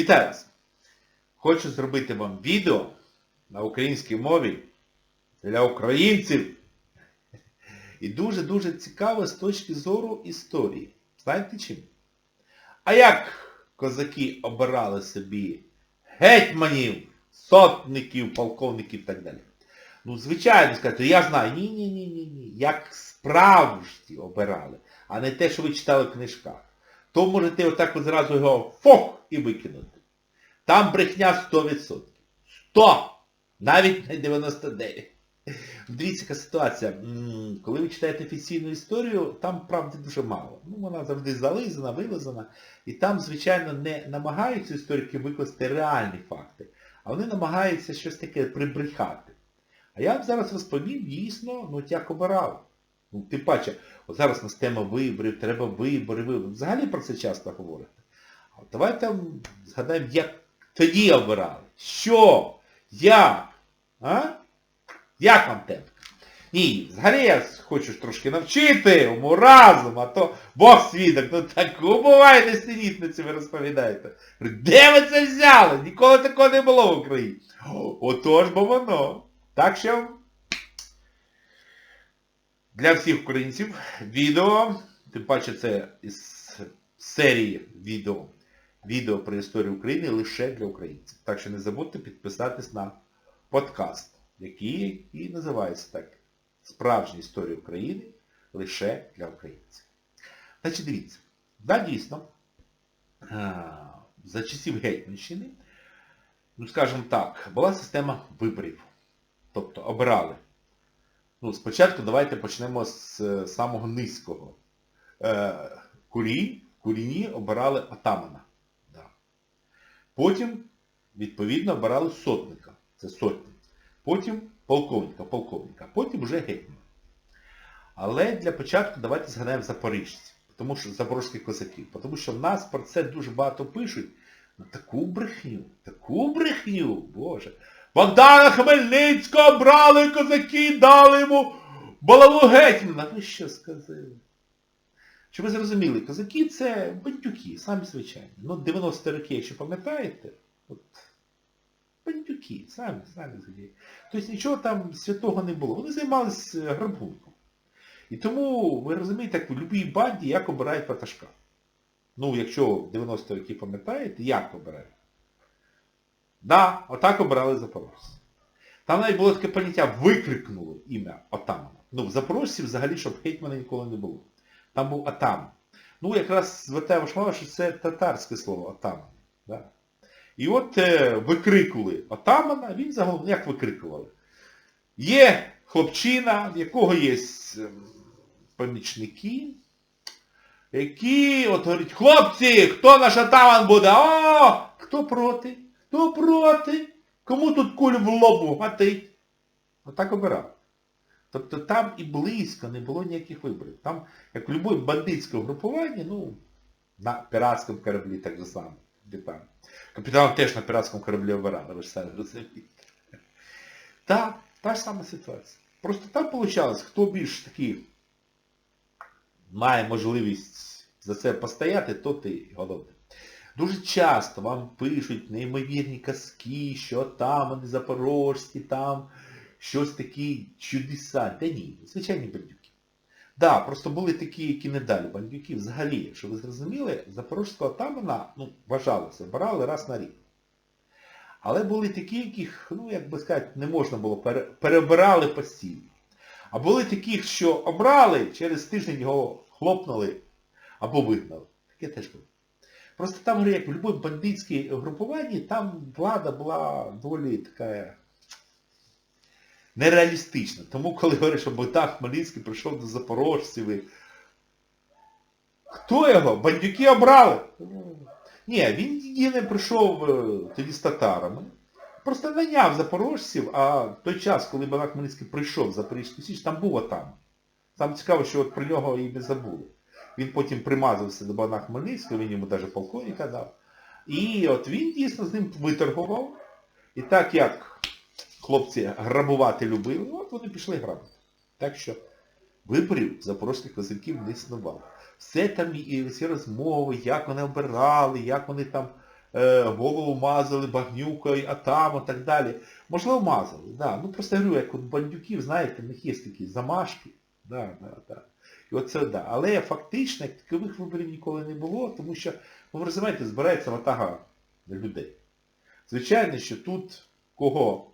Вітаю вас! Хочу зробити вам відео на українській мові для українців. І дуже-дуже цікаво з точки зору історії. Знаєте чим? А як козаки обирали собі гетьманів, сотників, полковників і так далі? Ну, звичайно, сказати, я знаю, ні-ні-ні-ні. Як справжні обирали, а не те, що ви читали в книжках. То можете отак от його фох і викинути. Там брехня 100%. 100! Навіть не 99. Дивіться, яка ситуація. Коли ви читаєте офіційну історію, там правди дуже мало. Ну, вона завжди зализана, вилизана. І там, звичайно, не намагаються історики викласти реальні факти, а вони намагаються щось таке прибрехати. А я вам зараз розповім дійсно, ну, як обирав. Ну, тим паче, от зараз у нас тема виборів, треба вибори, вибори. Взагалі про це часто говорите. А давайте згадаємо, як тоді обирали. Що? Як? А? Як вам темка? Ні, взагалі я хочу трошки навчити, уму разом, а то Бог свідок, ну таку буває несенітниці ви розповідаєте. Де ви це взяли? Ніколи такого не було в Україні. Отож бо воно. Так що для всіх українців відео, тим паче це із серії відео, відео про історію України лише для українців. Так що не забудьте підписатись на подкаст, який і називається так. Справжня історія України лише для українців. Значить, дивіться, да, дійсно, за часів Гетьманщини, ну скажімо так, була система виборів. Тобто обирали. Ну, спочатку давайте почнемо з е, самого низького. Е, курі, куріні обирали атамана. Да. Потім, відповідно, обирали сотника. Це сотник. Потім полковника, полковника. Потім вже гетьман. Але для початку давайте згадаємо запоріжців. Тому що запорозькі козаки. Тому що нас про це дуже багато пишуть. Ну таку брехню, таку брехню, Боже. Богдана Хмельницького брали козаки, дали йому балаву гетьмана. Ви що сказали? Щоб ви зрозуміли, козаки це бандюки, самі звичайні. Ну, 90 роки, якщо пам'ятаєте, от, бандюки, самі, самі звичайні. Тобто нічого там святого не було. Вони займалися грабунком. І тому, ви розумієте, як в будь-якій банді, як обирають ватажка. Ну, якщо в 90 роки пам'ятаєте, як обирають? Да, отак обирали запорожців. Там навіть було таке поняття, викрикнули ім'я Отамана. Ну, в запорожців взагалі, щоб гетьмана ніколи не було. Там був Атаман. Ну, якраз звертаю вашу увагу, що це татарське слово Атаман. Да? І от е, викрикували Отамана, він загалом як викрикували? Є хлопчина, в якого є е, помічники, які от говорять, хлопці, хто наш атаман буде? О! Хто проти? Хто проти? Кому тут куль в лобу гатить? Отак обирав. Тобто там і близько не було ніяких виборів. Там, як в будь-якому бандитському групуванні, ну, на піратському кораблі так же само. Капітан. Капітан теж на піратському кораблі обирали, ви ж самі розумієте. Так, та ж сама ситуація. Просто там вийшло, хто більш такий має можливість за це постояти, то ти головне. Дуже часто вам пишуть неймовірні казки, що там вони запорожські, там щось такі чудеса. Та ні, звичайні бандюки. Да, просто були такі, які не далі бандюки. Взагалі, що ви зрозуміли, запорожського атамана, ну, вважалося, брали раз на рік. Але були такі, яких, ну, як би сказати, не можна було, перебирали постійно. А були такі, що обрали, через тиждень його хлопнули або вигнали. Таке теж було. Просто там, говорю, як в будь-якому бандитській групуванні, там влада була доволі така нереалістична. Тому коли говориш, що Богдан Хмельницький прийшов до запорожців і... Хто його? Бандюки обрали. Ні, він єдине прийшов е, тоді з татарами. Просто наняв запорожців, а в той час, коли Богдан Хмельницький прийшов в Запорізьку Січ, там був отам. Там цікаво, що от про нього і не забули. Він потім примазався до Богдана Хмельницького, він йому навіть полковника дав. І от він дійсно з ним виторгував. І так як хлопці грабувати любили, от вони пішли грабити. Так що виборів запорозьких козаків не існувало. Все там, і всі розмови, як вони обирали, як вони там е, голову мазали багнюкою, атамом і так далі. Можливо, мазали, да. Ну просто говорю, як от бандюків, знаєте, в них є такі замашки. Да, да, да. І оце да. Але фактично такових виборів ніколи не було, тому що, ну ви розумієте, збирається ватага людей. Звичайно, що тут кого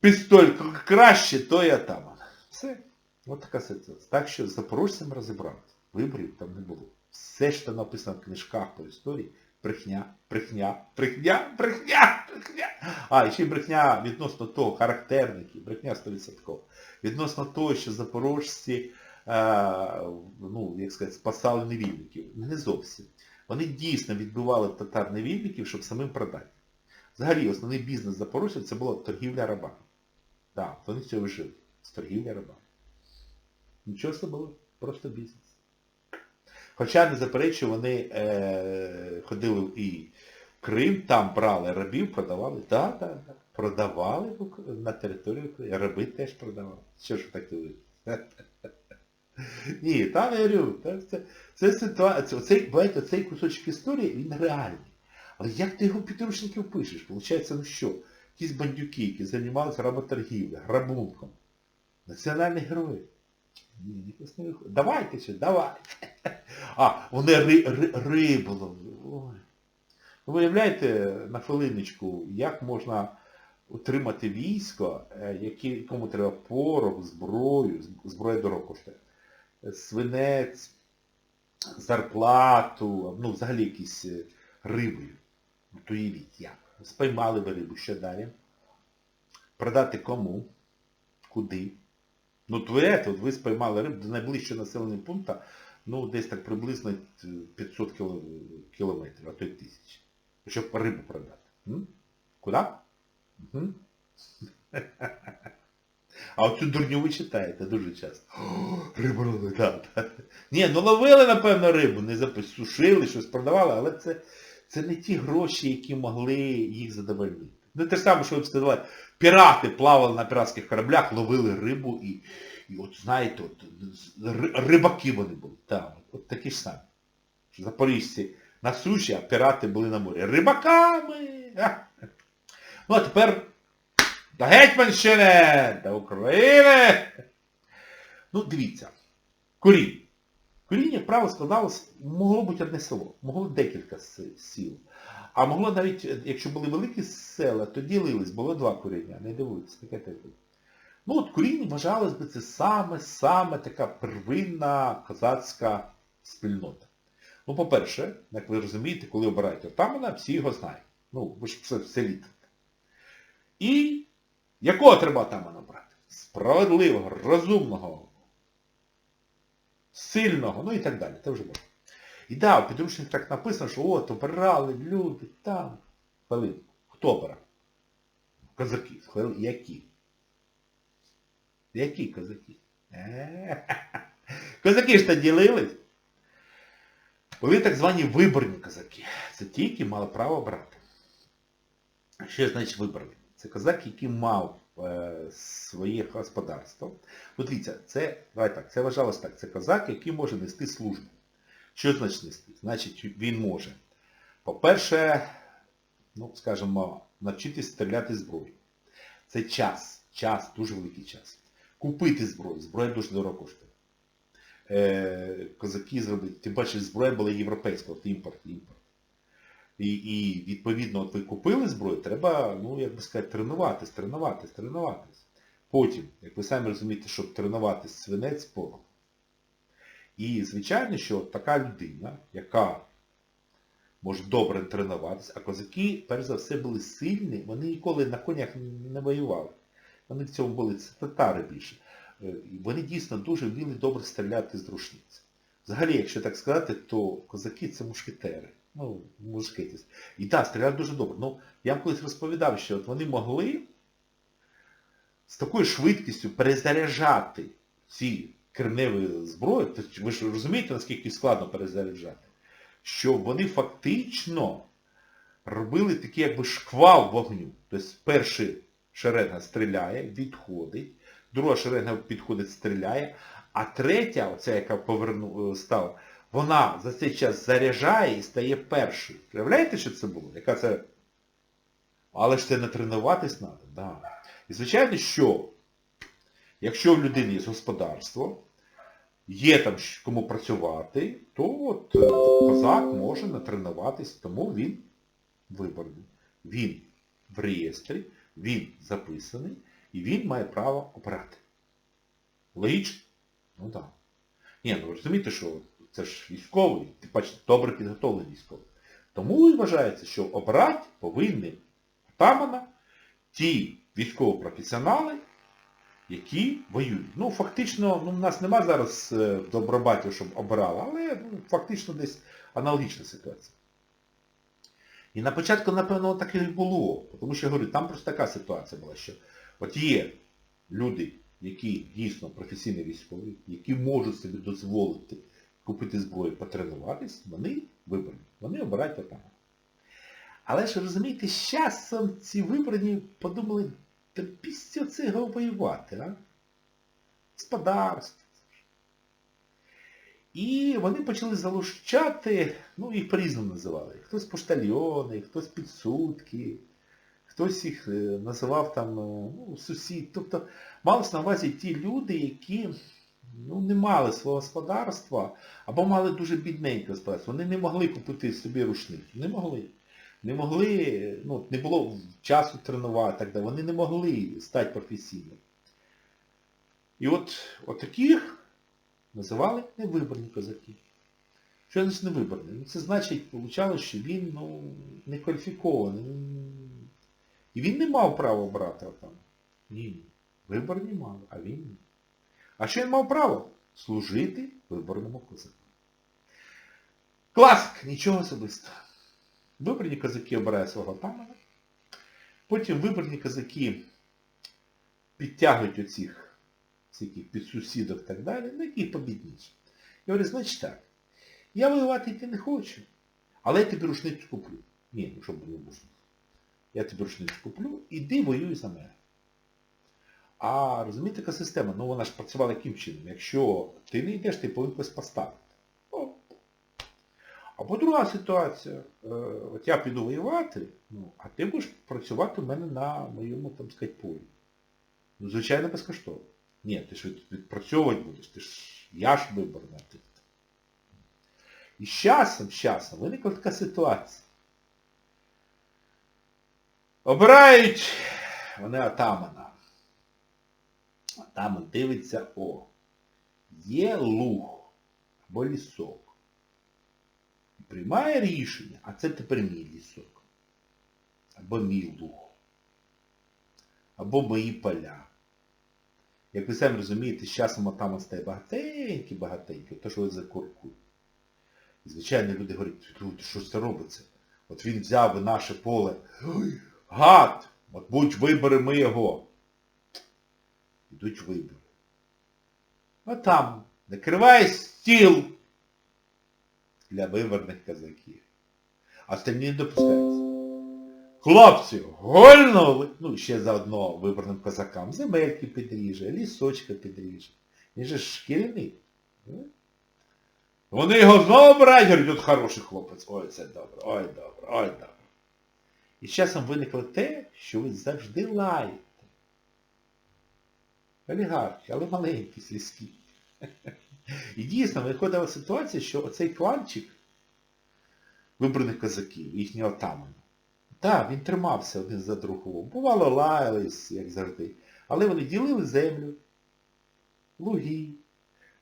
пістоль краще, то і атаман. Все. От така ситуація. Так що з запорожцем. Виборів там не було. Все, що написано в книжках по історії, брехня, брехня, брехня, брехня, брехня. А, і ще брехня відносно того, характерники, брехня 100%. Відносно того, що запорожці, е, ну, як сказати, спасали невільників. Не зовсім. Вони дійсно відбивали татар невільників, щоб самим продати. Взагалі, основний бізнес запорожців це була торгівля рабами. Так, вони з цього жили. З торгівлі рабами. Нічого це було, просто бізнес. Хоча, не заперечую, вони е, ходили і в Крим, там брали рабів, продавали. Так, так, так. Продавали на території України. Раби теж продавали. Що ж так дивитесь? Ні, там я говорю, це, це ситуація, оцей, бачите, цей кусочок історії, він реальний. Але як ти його підручників пишеш? Получається, ну що? Якісь бандюки, які займалися работоргівлею, грабунком. Національні герої. Ні, ніхтось не виходить. Давайте ще, давайте. А, вони ри, ри, рибу ловили. Ой. Ви уявляєте на хвилиночку, як можна утримати військо, е, які, якому треба порох, зброю, зброя дорого коштує, свинець, зарплату, ну взагалі якісь е, риби. Ну, то уявіть, як. Спіймали ви рибу, що далі? Продати кому? Куди? Ну, твоє, от ви спіймали рибу до найближчого населеного пункту, ну, десь так приблизно е, 500 кілометрів, а то й тисяч. Щоб рибу продати. М? Куди? Угу. А оцю дурню ви читаєте дуже часто. Рибу ловили, так. так. Ні, ну ловили, напевно, рибу, не запис- сушили, щось продавали, але це, це не ті гроші, які могли їх задовольнити. Ну те ж саме, що ви сказали, пірати плавали на піратських кораблях, ловили рибу і, і от знаєте, от, рибаки вони були. Там, от такі ж самі. Запоріжці на суші, а пірати були на морі. Рибаками! Ну а тепер до Гетьманщини, до України. Ну, дивіться. Корінь. Корінь, як правило, складалось, могло бути одне село, могло декілька сіл. А могло навіть, якщо були великі села, то ділились, було два коріння, не дивуйтесь, таке було. Ну от корінь вважалось би це саме-саме така первинна козацька спільнота. Ну, по-перше, як ви розумієте, коли обирають отамана, всі його знають. Ну, ви ж все, все літо. І якого треба отамана брати? Справедливого, розумного, сильного, ну і так далі. Це вже можна. І да, в підручник так написано, що от обирали люди там. Хвилинку. Хто обирав? Козаки. Хвилин- Які? Які козаки? Е, Козаки ж то ділились. Були так звані виборні козаки. Це ті, які мали право брати. Що значить виборні? Це козак, який мав е, своє господарство. Дивіться, це, давай так, це вважалось так, це козак, який може нести службу. Що значить нести? Значить, він може, по-перше, ну, скажімо, навчитись стріляти зброю. Це час, час, дуже великий час. Купити зброю, зброя дуже дорого коштує. Е, козаки зробити, тим паче зброя була європейська, от імпорт, імпорт. І, і відповідно, от ви купили зброю, треба, ну, як би сказати, тренуватись, тренуватись, тренуватись. Потім, як ви самі розумієте, щоб тренуватись свинець порох. І, звичайно, що така людина, яка може добре тренуватися, а козаки, перш за все, були сильні, вони ніколи на конях не воювали. Вони в цьому були це татари більше. Е, Вони дійсно дуже вміли добре стріляти з рушниць. Взагалі, якщо так сказати, то козаки це мушкетери. Ну, мушкети. І так, стріляють дуже добре. Ну, я колись розповідав, що от вони могли з такою швидкістю перезаряджати ці кремневі зброї, ви ж розумієте, наскільки складно перезаряджати, що вони фактично робили такий якби шквал вогню. Тобто перша шеренга стріляє, відходить, друга шеренга підходить, стріляє, а третя, оця, яка поверну, стала, вона за цей час заряджає і стає першою. Уявляєте, що це було? Яка це... Але ж це не тренуватись треба. Да. І звичайно, що якщо в людини є господарство, є там кому працювати, то от е, козак може натренуватись, тому він виборний. Він в реєстрі, він записаний і він має право обирати. Логічно? Ну так. Ні, ну розумієте, що це ж військовий, ти бачите, добре підготовлений військовий. Тому і вважається, що обирати повинні отамана ті військовопрофесіонали, які воюють. Ну, фактично, ну, в нас нема зараз е, добробатів, щоб обирали, але ну, фактично десь аналогічна ситуація. І на початку, напевно, так і було. Тому що я говорю, там просто така ситуація була, що от є люди, які дійсно професійні військові, які можуть собі дозволити купити зброю, потренуватись, вони вибрані. Вони обирають отамана. Але ж розумієте, з часом ці вибрані подумали, та після цього воювати, а? Господарство. І вони почали залучати, ну їх по-різному називали. Хтось поштальйони, хтось підсудки, хтось їх е, називав там ну, сусід. Тобто малось на увазі ті люди, які ну, не мали свого господарства, або мали дуже бідненьке господарство. Вони не могли купити собі рушник. Не могли. Не могли, ну, не було часу тренувати, так далі. Вони не могли стати професійними. І от, от таких називали невиборні козаки. Що значить невиборний? Ну, це значить, виходило, що він ну, не кваліфікований. І він не мав права обрати там. Ні. Виборні мав, а він ні. А що він мав право? Служити виборному козаку. Класик, нічого особистого. Виборні козаки обирають свого отамана. Потім виборні козаки підтягують оцих всяких підсусідок так далі, ну яких побідніше. Я говорю, значить так, я воювати йти не хочу, але я тобі рушницю куплю. Ні, ну що буде рушницю? Я тобі рушницю куплю, іди воюй за мене. А розумієте, яка система? Ну вона ж працювала яким чином? Якщо ти не йдеш, ти повинен когось поставити. О. Або друга ситуація. Е, от я піду воювати, ну, а ти будеш працювати в мене на моєму, там сказати, полі. Ну, звичайно, безкоштовно. Ні, ти ж відпрацьовувати будеш, ти ж я ж виборна. І з часом, з часом виникла така ситуація. Обирають вони атамана. Атаман дивиться, о, є луг або лісок. І приймає рішення, а це тепер мій лісок. Або мій луг. Або мої поля. Як ви самі розумієте, з часом атаман стає багатенький, багатенький, то що ви за курку. І звичайно люди говорять, «Тут що це робиться? От він взяв наше поле. Ой, гад! От будь вибори ми його. Йдуть вибори. А там накриває стіл для виборних казаків. А остальні не допускаються. Хлопці, гольнули! Ну, ще заодно виборним козакам. Земельки підріже, лісочка підріже. Він же шкільний. Ну. Вони його знову обирають, говорять, от хороший хлопець. Ой, це добре, ой, добре, ой, добре. І з часом виникло те, що ви завжди лаєте. Олігархи, але маленькі, сільські. І дійсно виходила ситуація, що оцей кланчик вибраних козаків, їхнього отамана, так, він тримався один за другого. Бувало, лаялись, як завжди. Але вони ділили землю, луги.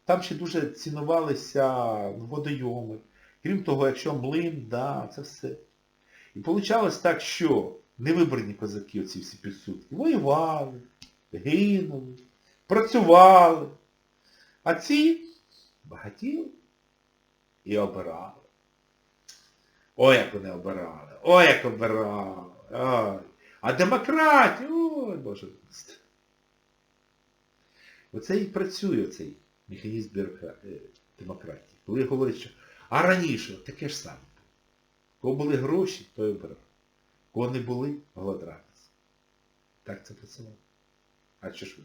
Там ще дуже цінувалися водойоми. Крім того, якщо млин, да, це все. І вийшло так, що невибрані козаки, оці всі підсудки, воювали, гинули, працювали. А ці багатіли і обирали. Ой, як вони обирали, ой, як обирали. Ой. А демократія, ой, Боже. Оце і працює цей механізм е, демократії. Коли говорять, що а раніше таке ж саме. Кого були гроші, той обирав. Кого не були, голодранець. Так це працювало. А що ж ви?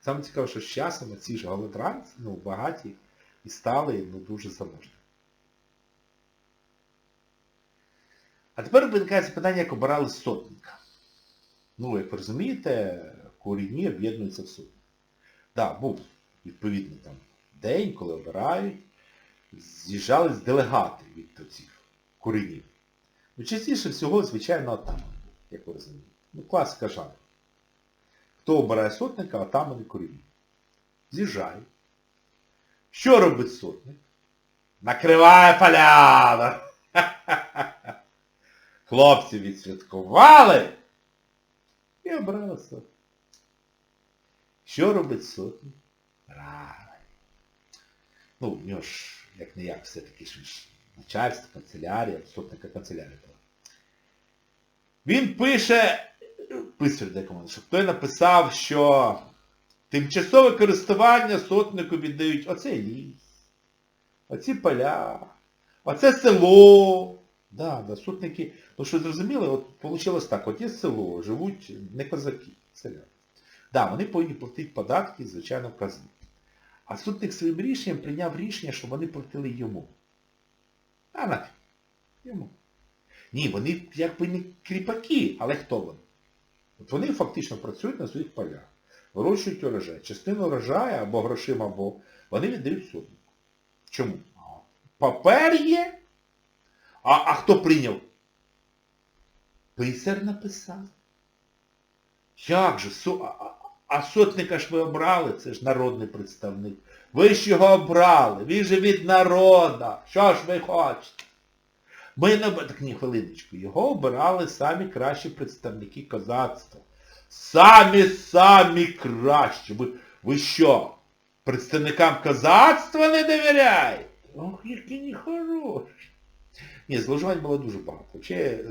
Саме цікаво, що з часом ці ж голодранці, ну, багаті, і стали ну, дуже заможними. А тепер виникає запитання, як обирали сотника. Ну, як ви розумієте, корінні об'єднуються в сотник. Так, да, був відповідний там день, коли обирають, з'їжджались делегати від цих корінів. Ну, частіше всього, звичайно, атаман, як ви розумієте. Ну, класика жанру. Хто обирає сотника, атаман і корінні. З'їжджають. Що робить сотник? Накриває поляну! Хлопці відсвяткували і обрали сотник. Що робить сотник? Правильно. Ну, в нього ж, як не як, все-таки ж начальство, канцелярія, сотника канцелярія була. Він пише, пише декому, що той написав, що тимчасове користування сотнику віддають оце ліс, оці поля, оце село. Да, да, сотники, ну що зрозуміли, от вийшло так, от є село, живуть не козаки, селяни. Да, вони повинні платити податки, звичайно, в казну. А сотник своїм рішенням прийняв рішення, щоб вони платили йому. А нафіг. Йому. Ні, вони якби не кріпаки, але хто вони? От вони фактично працюють на своїх полях, вирощують урожай. Частину урожаю або грошима, або вони віддають сотнику. Чому? Папер є, а, а хто прийняв? Писар написав. Як же? А, сотника ж ви обрали, це ж народний представник. Ви ж його обрали, він же від народа. Що ж ви хочете? Ми не... Так ні, хвилиночку. Його обирали самі кращі представники козацтва. Самі-самі кращі. Ви, ви що? Представникам козацтва не довіряєте? Ох, які нехороші. Ні, зловживань було дуже багато. Взагалі,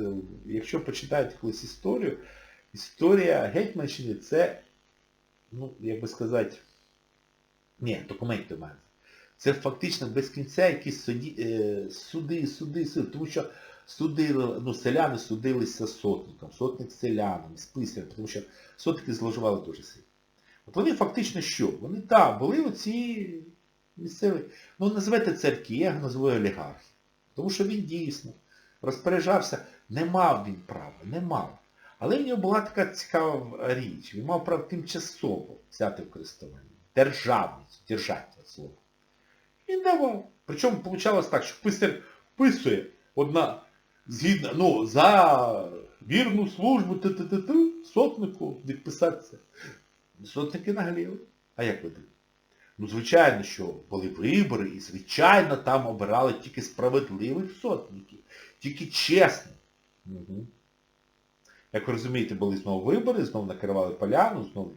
якщо почитаєте колись історію, історія Гетьманщини це, ну, як би сказати, ні, документи в мене. Це фактично без кінця якісь суді, е, суди, суди, суди. Тому що судили, ну, селяни судилися сотником, сотник з селянами, з писарем, тому що сотники зловживали дуже сильно. От вони фактично що? Вони, так, були оці місцеві, ну називайте церкви, я називаю олігархи. Тому що він дійсно розпоряджався, не мав він права, не мав. Але в нього була така цікава річ. Він мав право тимчасово взяти в користування. Державність, держати слово. Він давав. Причому вийшло так, що писар вписує одна згідно, ну, за вірну службу т -т -т -т, сотнику відписатися. Сотники нагліли. А як ви думаєте? Ну, звичайно, що були вибори, і, звичайно, там обирали тільки справедливих сотників, тільки чесних. Угу. Як ви розумієте, були знову вибори, знову накривали поляну, знову.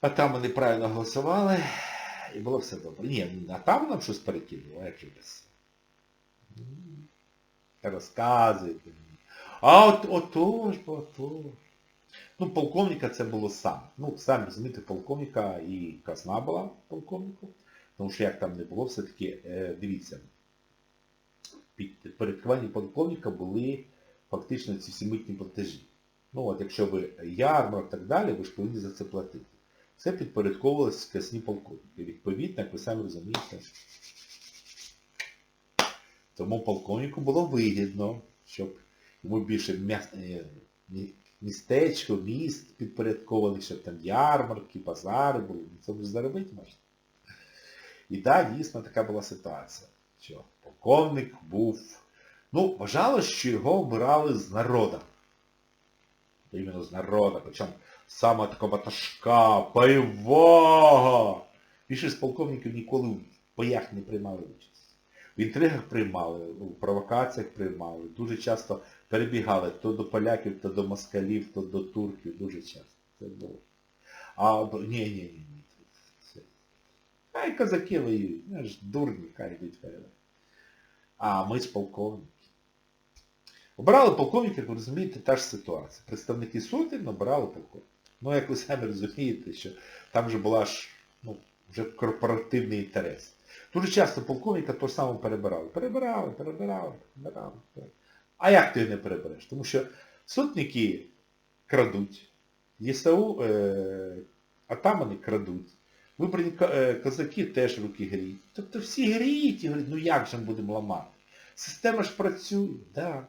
А там вони правильно голосували, і було все добре. Ні, а там нам щось перекинуло, як без. Розказуйте мені. А от ото ж, ото. Ну, полковника це було саме. Ну, самі розумієте, полковника і казна була полковнику. Тому що як там не було, все-таки, е, дивіться, під порядкуванням полковника були фактично ці всі митні платежі. Ну от якщо ви ярмарок і так далі, ви ж повинні за це платити. Це підпорядковувалося казні полковника. Відповідно, як ви самі розумієте. Тому полковнику було вигідно, щоб йому більше містечко, міст підпорядкований, щоб там ярмарки, базари були. Це ж заробити можна. І так, да, дійсно така була ситуація, що полковник був... Ну, вважалось, що його обирали з народа. Іменно з народа. Причому саме така баташка, бойового. Більшість полковників ніколи в боях не приймали участь. В інтригах приймали, у провокаціях приймали. Дуже часто перебігали то до поляків, то до москалів, то до турків. Дуже часто. Це було. А ні, ні, ні, ні. Хай козаки воюють. Ну дурні, хай йдуть вперед. А ми ж полковники. Обирали полковників, як ви розумієте, та ж ситуація. Представники сотень обирали полковників. Ну, як ви самі розумієте, що там вже була ж, ну, вже корпоративний інтерес. Дуже часто полковника то саме перебирали. Перебирали, перебирали, перебирали. А як ти не перебереш? Тому що сотники крадуть, ЄСУ, е, атамани крадуть, Вибрані е, козаки теж руки гріють. Тобто всі гріють і говорять, ну як же ми будемо ламати? Система ж працює, так.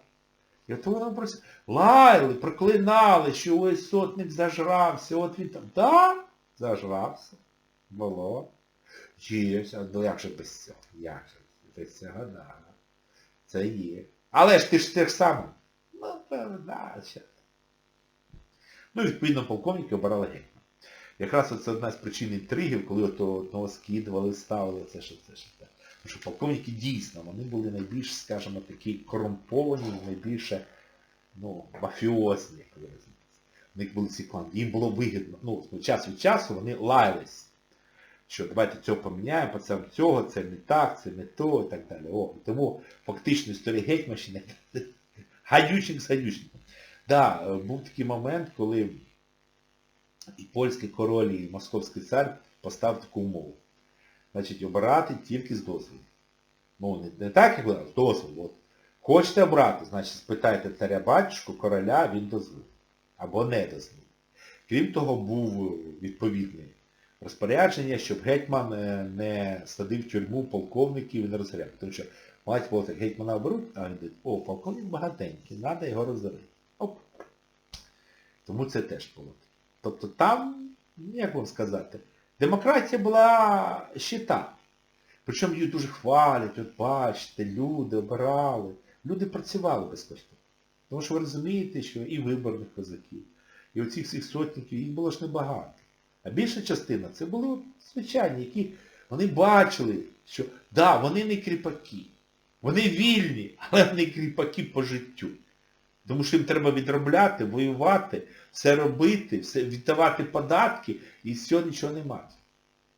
І от вона працює. Лаяли, проклинали, що ось сотник зажрався, от він там. Так, зажрався. Було. А ну як же без цього? Як же? Без цього, да. Це є. Але ж ти ж те ж саме. Ну, ще. Ну, відповідно, полковники обирали гетьмана. Якраз це одна з причин інтригів, коли одного скидували, ставили, це що це що. Тому що полковники дійсно, вони були найбільш, скажімо, такі корумповані, найбільше, ну, мафіозні. У них були ці клани. Їм було вигідно. Ну, час від часу вони лаялись. Що давайте цього поміняємо, по цьому цього, це не так, це не то і так далі. О, тому фактично історія Гетьманщини гадючник з гадючником. Да, був такий момент, коли і польський король, і московський цар поставив таку умову. Значить, обирати тільки з дозволу. Ну, не, не так, як з дозволу. От. Хочете обрати, значить спитайте царя батюшку, короля, він дозволить. Або не дозволить. Крім того, був відповідний розпорядження, щоб гетьман е, не садив в тюрму полковників і не розстріляв. Тому що мають було так, гетьмана оберуть, а він говорить, о, полковник багатенький, треба його розорити. Оп. Тому це теж було. Тобто там, як вам сказати, демократія була щита. Причому її дуже хвалять, от бачите, люди обирали. Люди працювали безкоштовно. Тому що ви розумієте, що і виборних козаків, і оцих всіх сотників, їх було ж небагато. А більша частина це були звичайні, які вони бачили, що да, вони не кріпаки. Вони вільні, але вони кріпаки по життю. Тому що їм треба відробляти, воювати, все робити, все, віддавати податки і все нічого не мати.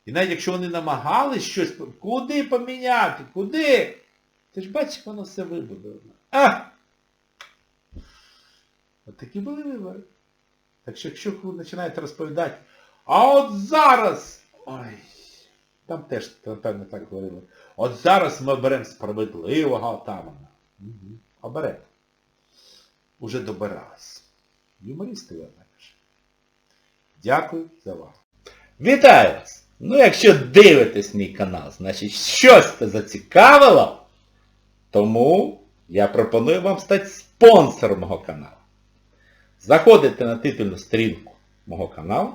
І навіть якщо вони намагались щось, куди поміняти, куди? Ти ж бачиш, воно все вибудовано. А! От такі були вибори. Так що якщо ви починаєте розповідати, а от зараз, ой, там теж, напевно, так говорили, от зараз ми оберемо справедливого отамана. Угу. Оберемо. Уже добирались. Юмористи ви також. Дякую за увагу. Вітаю вас! Ну, якщо дивитесь мій канал, значить щось це зацікавило, тому я пропоную вам стати спонсором мого каналу. Заходите на титульну сторінку мого каналу,